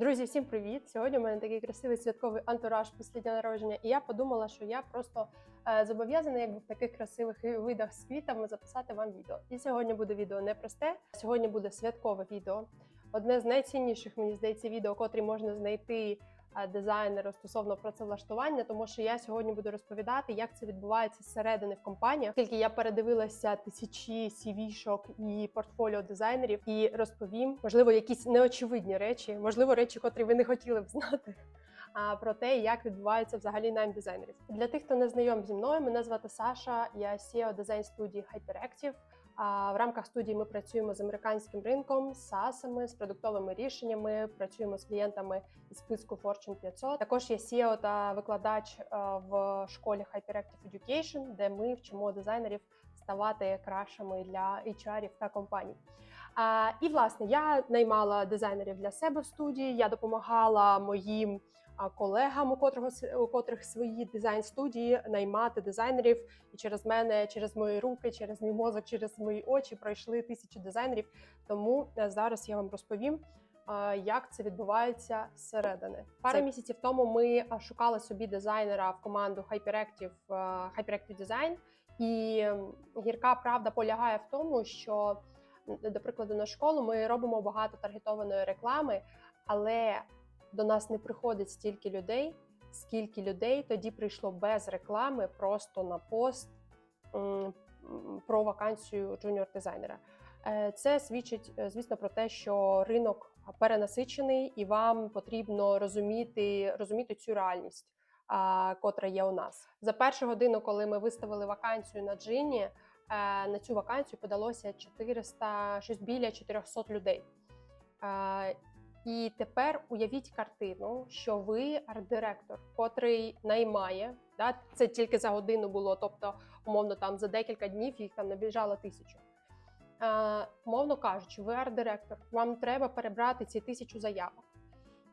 Друзі, всім привіт! Сьогодні у мене такий красивий святковий антураж після дня народження, і я подумала, що я просто е, зобов'язана, якби в таких красивих видах з квітами записати вам відео. І сьогодні буде відео непросте. Сьогодні буде святкове відео. Одне з найцінніших, мені здається, відео, котрі можна знайти дизайнеру стосовно працевлаштування, тому що я сьогодні буду розповідати, як це відбувається зсередини в компаніях, оскільки я передивилася тисячі CV-шок і портфоліо дизайнерів, і розповім, можливо, якісь неочевидні речі, можливо, речі, котрі ви не хотіли б знати. А про те, як відбувається взагалі найм дизайнерів. Для тих, хто не знайом зі мною, мене звати Саша. Я CEO дизайн студії Hyperactive. В рамках студії ми працюємо з американським ринком, з SaaS-ами, з продуктовими рішеннями. Працюємо з клієнтами із списку Fortune 500. Також я CEO та викладач е, в школі Hyperactive Education, де ми вчимо дизайнерів ставати кращими для HR та компаній. І власне я наймала дизайнерів для себе в студії. Я допомагала моїм колегам, у котрого у котрих свої дизайн студії наймати дизайнерів. І через мене, через мої руки, через мій мозок, через мої очі пройшли тисячі дизайнерів. Тому е, зараз я вам розповім. е, Як це відбувається зсередини? Пару Це- місяців тому ми е, шукали собі дизайнера в команду Hyperactive, Hyperactive Design. І гірка правда полягає в тому, що, до прикладу, на школу ми робимо багато таргетованої реклами, але до нас не приходить стільки людей, скільки людей тоді прийшло без реклами просто на пост про вакансію джуніор-дизайнера. Е, Це свідчить, е, звісно, про те, що ринок перенасичений, і вам потрібно розуміти, розуміти цю реальність, котра є у нас. За першу годину, коли ми виставили вакансію на джині, е, на цю вакансію подалося 400, щось біля 400 людей. І тепер уявіть картину, що ви арт-директор, котрий наймає. Да, це тільки за годину було, тобто, умовно, там за декілька днів їх там набіжало тисячу. Е, мовно кажучи, ви арт-директор, вам треба перебрати ці тисячу заявок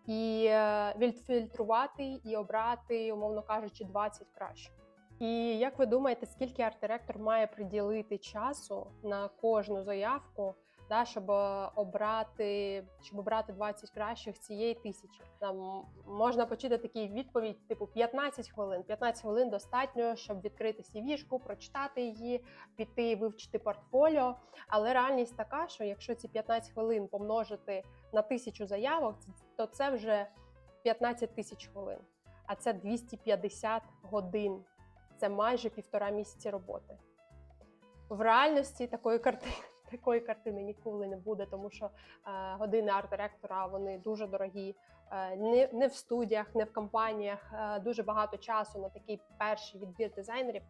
і е, відфільтрувати і обрати, умовно кажучи, 20 кращих. І як ви думаєте, скільки арт-директор має приділити часу на кожну заявку, да, щоб е, обрати, щоб обрати 20 кращих цієї тисячі? Там можна почути такі відповідь, типу 15 хвилин. 15 хвилин достатньо, щоб відкрити CV-шку, прочитати її, піти вивчити портфоліо. Але реальність така, що якщо ці 15 хвилин помножити на тисячу заявок, то це вже 15 тисяч хвилин. А це 250 годин. Це майже півтора місяці роботи. В реальності такої картини, такої картини ніколи не буде, тому що е, години арт-директора вони дуже дорогі. Е, не, не в студіях, не в компаніях. Е, дуже багато часу на такий перший відбір дизайнерів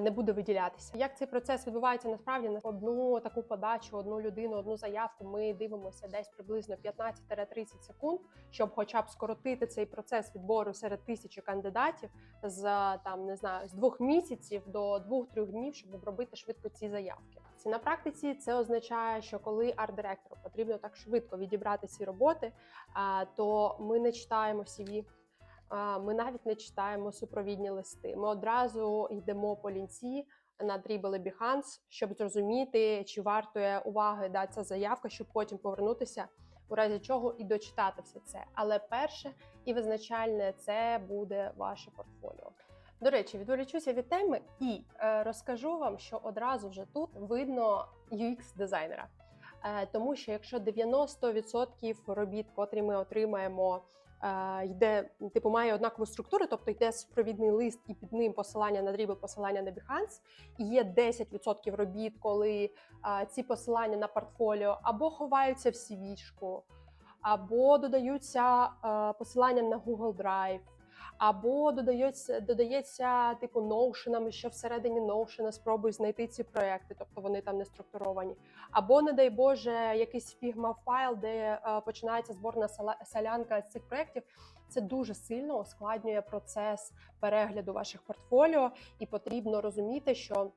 не буде виділятися. Як цей процес відбувається насправді на одну таку подачу, одну людину, одну заявку. Ми дивимося десь приблизно 15-30 секунд, щоб, хоча б скоротити цей процес відбору серед тисячі кандидатів з там не знаю з двох місяців до двох-трьох днів, щоб обробити швидко ці заявки. Це на практиці це означає, що коли арт-директору потрібно так швидко відібрати ці роботи, то ми не читаємо CV, Ми навіть не читаємо супровідні листи. Ми одразу йдемо по лінці на і Behance, щоб зрозуміти, чи вартує уваги да, ця заявка, щоб потім повернутися, у разі чого і дочитати все це. Але перше і визначальне це буде ваше портфоліо. До речі, відволічуся від теми і е, розкажу вам, що одразу вже тут видно UX дизайнера. Е, тому що якщо 90% робіт, котрі ми отримаємо, е, йде, типу, має однакову структуру, тобто йде супровідний лист і під ним посилання на Dribble, посилання на Behance, і є 10% робіт, коли ці посилання на портфоліо або ховаються в CV-шку, або додаються посиланням на Google Drive, або додається, додається типу ноушенами, що всередині ноушена спробуй знайти ці проекти, тобто вони там не структуровані. Або, не дай Боже, якийсь фігма файл, де е, починається зборна солянка з цих проєктів. Це дуже сильно ускладнює процес перегляду ваших портфоліо, і потрібно розуміти, що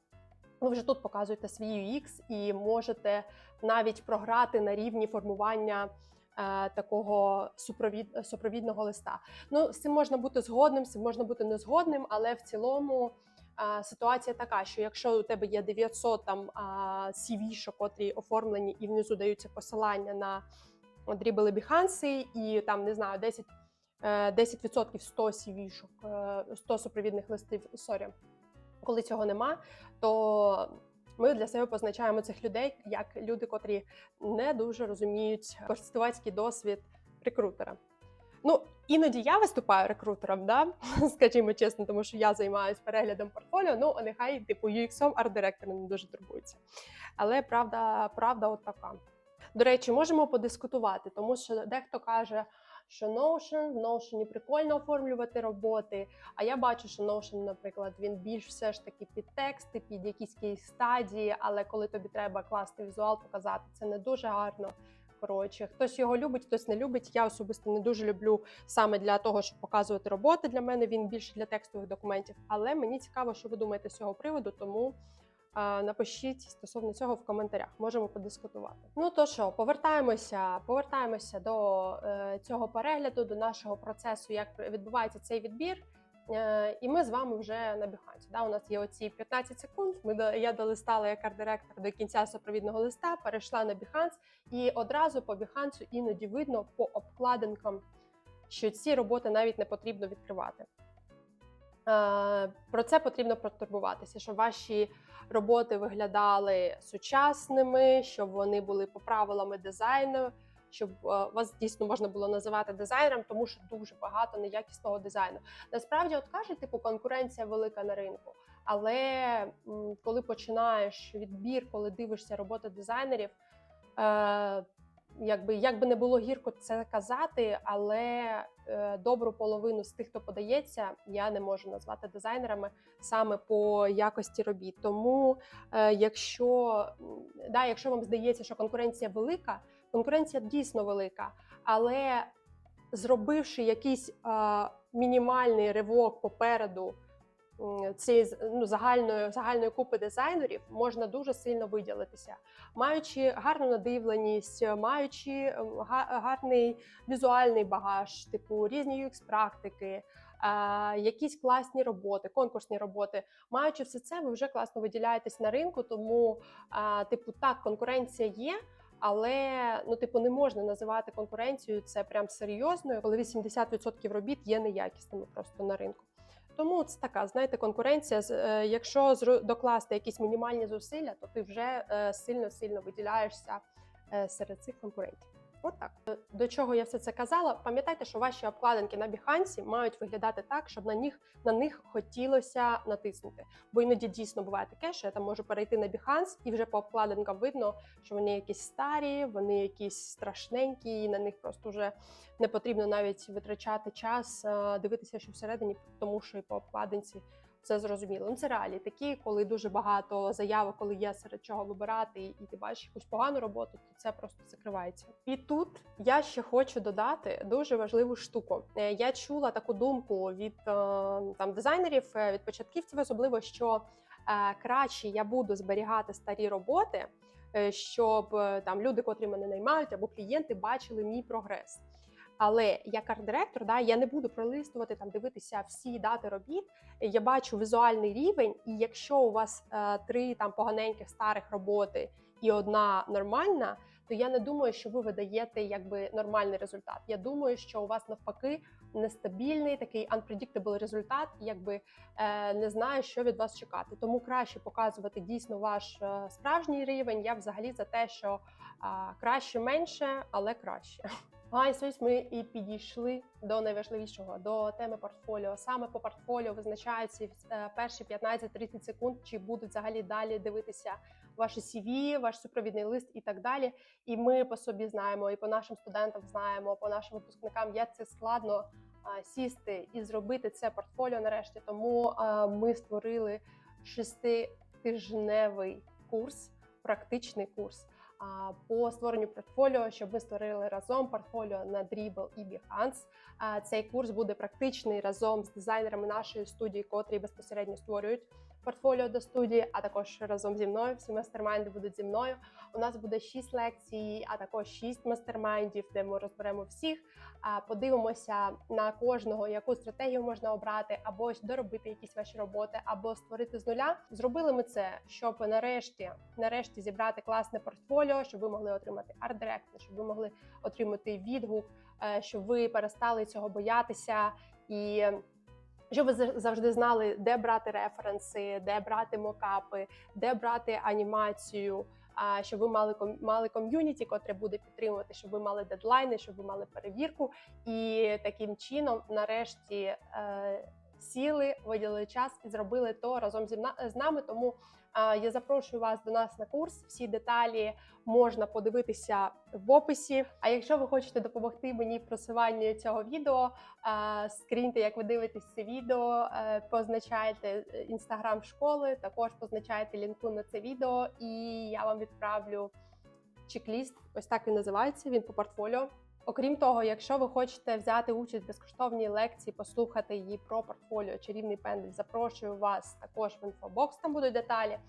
ви вже тут показуєте свій UX і можете навіть програти на рівні формування. Е, Такого супровід, супровідного листа. Ну, з цим можна бути згодним, з цим можна бути не згодним, але в цілому ситуація така, що якщо у тебе є 900 там CV, що котрі оформлені і внизу даються посилання на дрібли біханси і там не знаю 10, е, 10% 100 сівішок, е, 100 супровідних листів. Сорі, коли цього нема, то ми для себе позначаємо цих людей як люди, котрі не дуже розуміють користувацький досвід рекрутера. Ну, іноді я виступаю рекрутером, да? скажімо чесно, тому що я займаюся переглядом портфоліо. Ну, нехай типу UX, арт-директори не дуже турбуються. Але правда, правда, от така. До речі, можемо подискутувати, тому що дехто каже, що Notion, в Notion прикольно оформлювати роботи. А я бачу, що Notion, наприклад, він більш все ж таки під тексти, під якісь кейс стадії, але коли тобі треба класти візуал, показати, це не дуже гарно. Коротше, хтось його любить, хтось не любить. Я особисто не дуже люблю саме для того, щоб показувати роботи. Для мене він більше для текстових документів. Але мені цікаво, що ви думаєте з цього приводу, тому напишіть стосовно цього в коментарях. Можемо подискутувати. Ну то що, повертаємося, повертаємося до е, цього перегляду, до нашого процесу, як відбувається цей відбір. Е, І ми з вами вже на Behance. Да, у нас є оці 15 секунд. Ми до- я долистала як арт-директор до кінця супровідного листа, перейшла на Behance, і одразу по Behance іноді видно по обкладинкам, що ці роботи навіть не потрібно відкривати. Е, Про це потрібно протурбуватися, щоб ваші роботи виглядали сучасними, щоб вони були по правилами дизайну, щоб е, вас дійсно можна було називати дизайнером, тому що дуже багато неякісного дизайну. Насправді, от кажуть, типу, конкуренція велика на ринку. Але коли починаєш відбір, коли дивишся роботи дизайнерів, е, якби як би не було гірко це казати, але е, добру половину з тих, хто подається, я не можу назвати дизайнерами саме по якості робіт. Тому, е, якщо да, якщо вам здається, що конкуренція велика, конкуренція дійсно велика, але зробивши якийсь е, мінімальний ривок попереду цієї ну, загальної, загальної купи дизайнерів, можна дуже сильно виділитися маючи гарну надивленість, маючи гарний візуальний багаж, типу різні UX-практики, е, якісь класні роботи, конкурсні роботи. Маючи все це, ви вже класно виділяєтесь на ринку. Тому, типу, так, конкуренція є. Але ну, типу, не можна називати конкуренцією це прям серйозною, коли 80% робіт є неякісними просто на ринку. Тому це така, знаєте, конкуренція. Е, Якщо докласти якісь мінімальні зусилля, то ти вже е, сильно-сильно виділяєшся е, серед цих конкурентів. От так. Е, До чого я все це казала? Пам'ятайте, що ваші обкладинки на Behance мають виглядати так, щоб на них на них хотілося натиснути. Бо іноді дійсно буває таке, що я там можу перейти на Behance, і вже по обкладинкам видно, що вони якісь старі, вони якісь страшненькі, і на них просто вже не потрібно навіть витрачати час, дивитися, що всередині, тому що і по обкладинці все зрозуміло. Ну це реалії такі, коли дуже багато заявок, коли є серед чого вибирати, і ти бачиш якусь погану роботу, то це просто закривається. І тут я ще хочу додати дуже важливу штуку. Е, Я чула таку думку від е, там дизайнерів, е, від початківців, особливо що краще я буду зберігати старі роботи, щоб там люди, котрі мене наймають, або клієнти бачили мій прогрес. Але як арт-директор, да, я не буду пролистувати там, дивитися всі дати робіт. Я бачу візуальний рівень, і якщо у вас е, три там поганеньких старих роботи і одна нормальна, то я не думаю, що ви видаєте якби нормальний результат. Я думаю, що у вас навпаки нестабільний такий unpredictable результат, і якби е, не знаю, що від вас чекати. Тому краще показувати дійсно ваш е, справжній рівень. Я взагалі за те, що краще менше, але краще. І ось ми і підійшли до найважливішого до теми портфоліо. Саме по портфоліо визначаються е, перші 15-30 секунд, чи будуть взагалі далі дивитися ваше CV, ваш супровідний лист і так далі. І ми по собі знаємо, і по нашим студентам знаємо, по нашим випускникам, як це складно сісти і зробити це портфоліо нарешті. Тому ми створили шеститижневий курс, практичний курс по створенню портфоліо, щоб ми створили разом портфоліо на Dribble і Behance. Цей курс буде практичний разом з дизайнерами нашої студії, котрі безпосередньо створюють портфоліо до студії, а також разом зі мною. Всі мастермайнди будуть зі мною. У нас буде 6 лекцій, а також 6 мастермайндів, де ми розберемо всіх. Подивимося на кожного, яку стратегію можна обрати, або доробити якісь ваші роботи, або створити з нуля. Зробили ми це, щоб нарешті, нарешті зібрати класне портфоліо, щоб ви могли отримати арт-директор, щоб ви могли отримати відгук, е, щоб ви перестали цього боятися і. Щоб ви за- завжди знали, де брати референси, де брати мокапи, де брати анімацію, а щоб ви мали мали ком'юніті, котре буде підтримувати, щоб ви мали дедлайни, щоб ви мали перевірку, і таким чином, нарешті, е, сіли, виділили час і зробили то разом зі з нами. Тому я запрошую вас до нас на курс. Всі деталі можна подивитися в описі. А якщо ви хочете допомогти мені в просуванні цього відео, е, скріньте, як ви дивитесь це відео, е, позначайте інстаграм школи, також позначайте лінку на це відео, і я вам відправлю чек-ліст. Ось так він називається. Він по портфоліо. Окрім того, якщо ви хочете взяти участь в безкоштовній лекції, послухати її про портфоліо чарівний пендель, запрошую вас також в інфобокс. Там будуть деталі.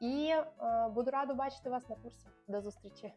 І е, буду рада бачити вас на курсі. До зустрічі!